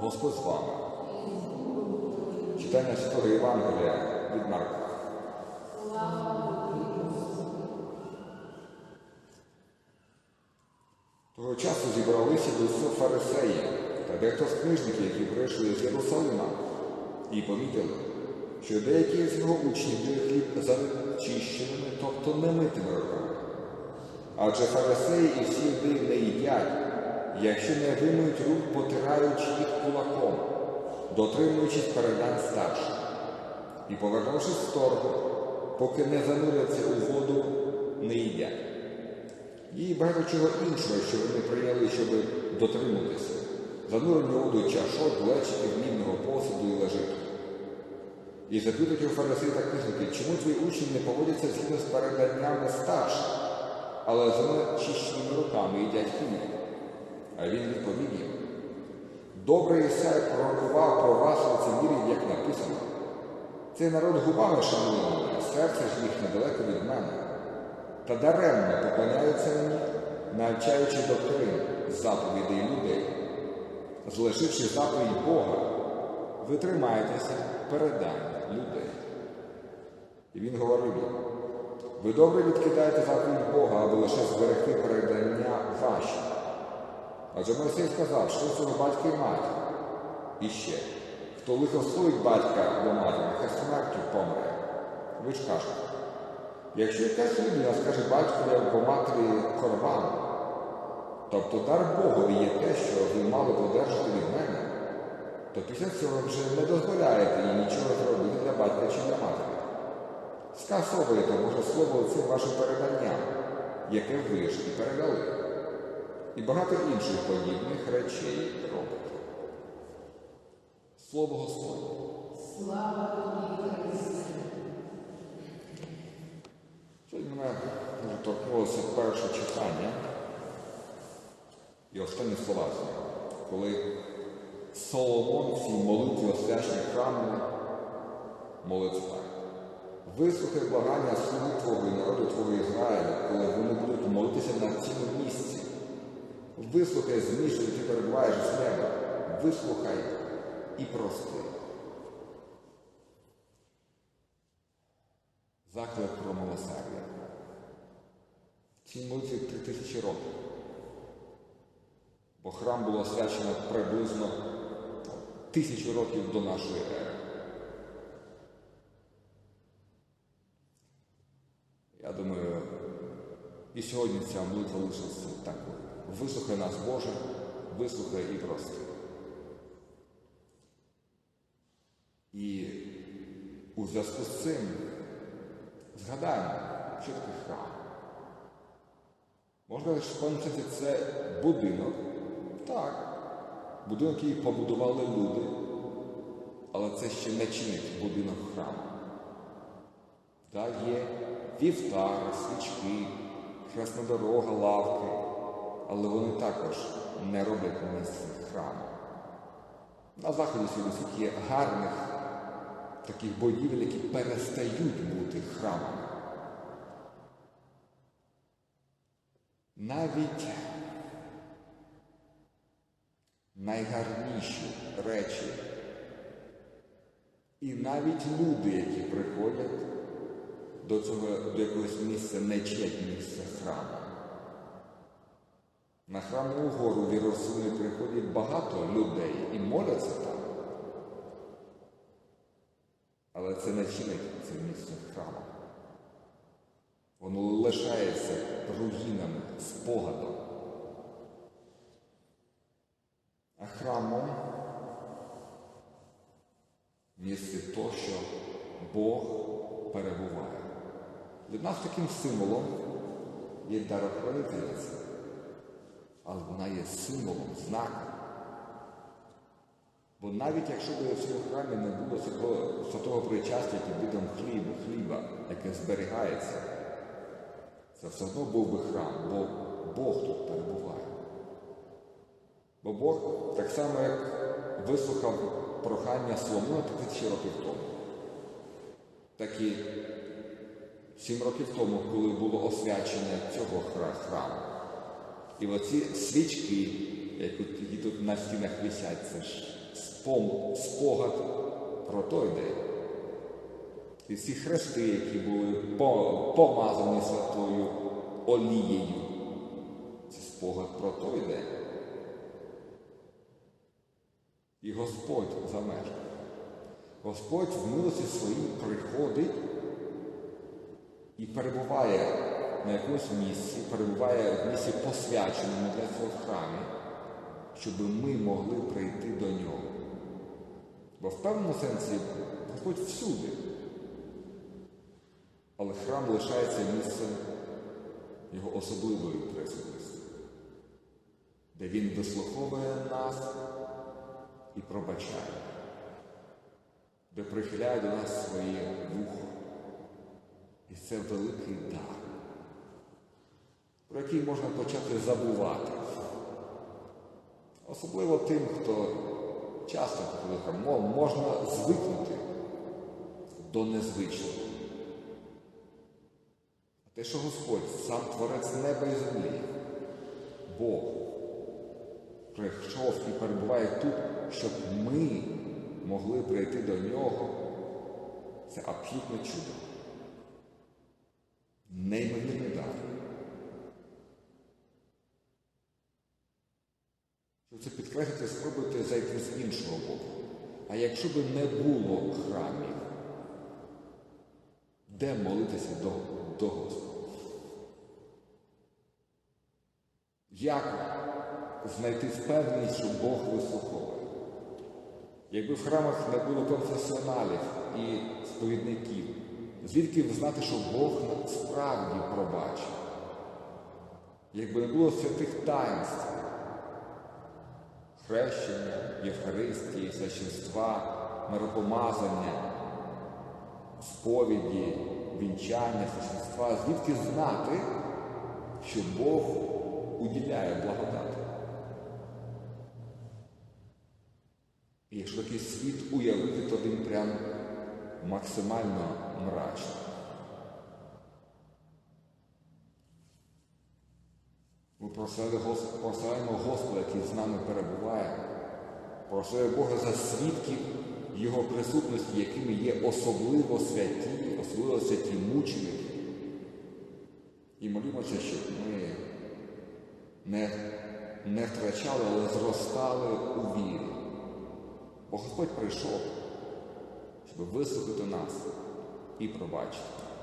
Господь з вами. Читання Святого Євангелія від Марка. Того часу зібралися до Ісуса фарисеї та дехто з книжників, які прийшли з Єрусалима, і помітили, що деякі з його учнів були хліб зачищеними, тобто немитими руками. Адже фарисеї і всі люди не їдять, якщо не вимиють рук, потираючи їх кулаком, дотримуючись передань старших. І повернувшись в торгу, поки не зануряться у воду, не їдять. І багато чого іншого, що вони прийняли, щоб дотримуватися. Занурені воду чашок, глечиків, мідного посуду і лежити. І запитують у фарисеї та книжники, чому твої учні не поводяться згідно з переданнями старших, але з нечищеними руками їдять хліб. А він відповів їм, добре Ісай пророкував про вас лицемірів, як написано. Цей народ губами шанує мене, серце ж їх недалеко від мене. Та даремно поклоняються мені, навчаючи доктрин заповідей людей. Злишивши заповідь Бога, ви тримаєтеся передань людей. І він говорив їм, ви добре відкидаєте заповідь Бога, аби лише зберегти передання. Адже Мойсей сказав, що цього батька і матір. І ще, хто лихословить батька або матір, нехай смертю помре. Ви ж кажете, якщо якась людина скаже батькові або матері корван, тобто дар Богові є те, що ви мали б від мене, то після цього вже не дозволяєте їй нічого зробити для батька чи для матері. Скасовуєте, може, слово цим вашим переданням, яке ви ж і передали. І багато інших подібних речей робите. Слово Господнє. Сьогодні мене дуже торкнулося перше читання і останні слова з нього, коли Соломон в цій молитві освячення храму молиться. Вислухай благання слуги Твого і народу Твого Ізраїля, коли вони будуть молитися на цьому місці. Вислухай зміст, що ти перебуваєш з неба. Вислухай і прости. Заклик про милосердя. Цій молитві три тисячі років. Бо храм було освячено приблизно тисячу років до нашої ери. Я думаю, і сьогодні ця молитва лишиться такою. Вислухай нас, Боже, вислухай і прости. І у зв'язку з цим згадаємо, таке храм. Можна що це будинок. Так, будинок, який побудували люди, але це ще не чинить будинок храму. Так, є вівтар, свічки, хресна дорога, лавки, але вони також не роблять місце храму. На заході світу є гарних таких будівель, які перестають бути храмами. Навіть найгарніші речі і навіть люди, які приходять до цього до якогось місця не чать місця храму. На храмову гору в Єрусалимі приходять багато людей і моляться там. Але це не чинить це місце храму. Воно лишається руїнами, спогадом. А храмом місце то, що Бог перебуває. Для нас таким символом є дарохранительниця, але вона є символом, знаком. Бо навіть якщо б в цьому храмі не було святого, святого причастя видом хліба, хліба, яке зберігається, це все одно був би храм, бо Бог тут перебуває. Бо Бог так само, як вислухав прохання Соломона тисячі років тому, так і сім років тому, коли було освячення цього храму, І оці свічки, які тут на стінах висять, це ж спогад про той день. І ці хрести, які були помазані святою олією, це спогад про той день. І Господь за. Господь в милості своїй приходить і перебуває на якомусь місці, перебуває в місці посвяченому для цього храмі, щоб ми могли прийти до нього. Бо в певному сенсі Господь всюди. Але храм лишається місцем його особливої присутності, де він вислуховує нас і пробачає, де прихиляє до нас своє вухо. І це великий дар, про який можна почати забувати. Особливо тим, хто часто коли можна звикнути до незвичного. Те, що Господь, сам творець неба і землі, Бог, прийшов і перебуває тут, щоб ми могли прийти до нього, це абсолютно чудо. Неймовірний дар. Щоб це підкреслити, спробуйте зайти з іншого боку. А якщо б не було храмів, де молитися до, до Господа? Як знайти впевненість, що Бог вислуховує? Якби в храмах не було конфесіоналів і сповідників, звідки знати, що Бог справді пробачив? Якби не було святих таїнств, хрещення, Євхаристії, священства, миропомазання, сповіді, вінчання, священства, звідки знати, що Бог уділяє благодать? І якщо такий світ уявити, то він прям максимально мрачний. Ми прославляємо Гос- прославляємо Господа, який з нами перебуває. Прославляємо Бога за свідків Його присутності, якими є особливо святі, особливо святі мученики. І молімося, щоб ми не, не втрачали, але зростали у вірі. Бо Господь прийшов, щоб вислухати нас і пробачити.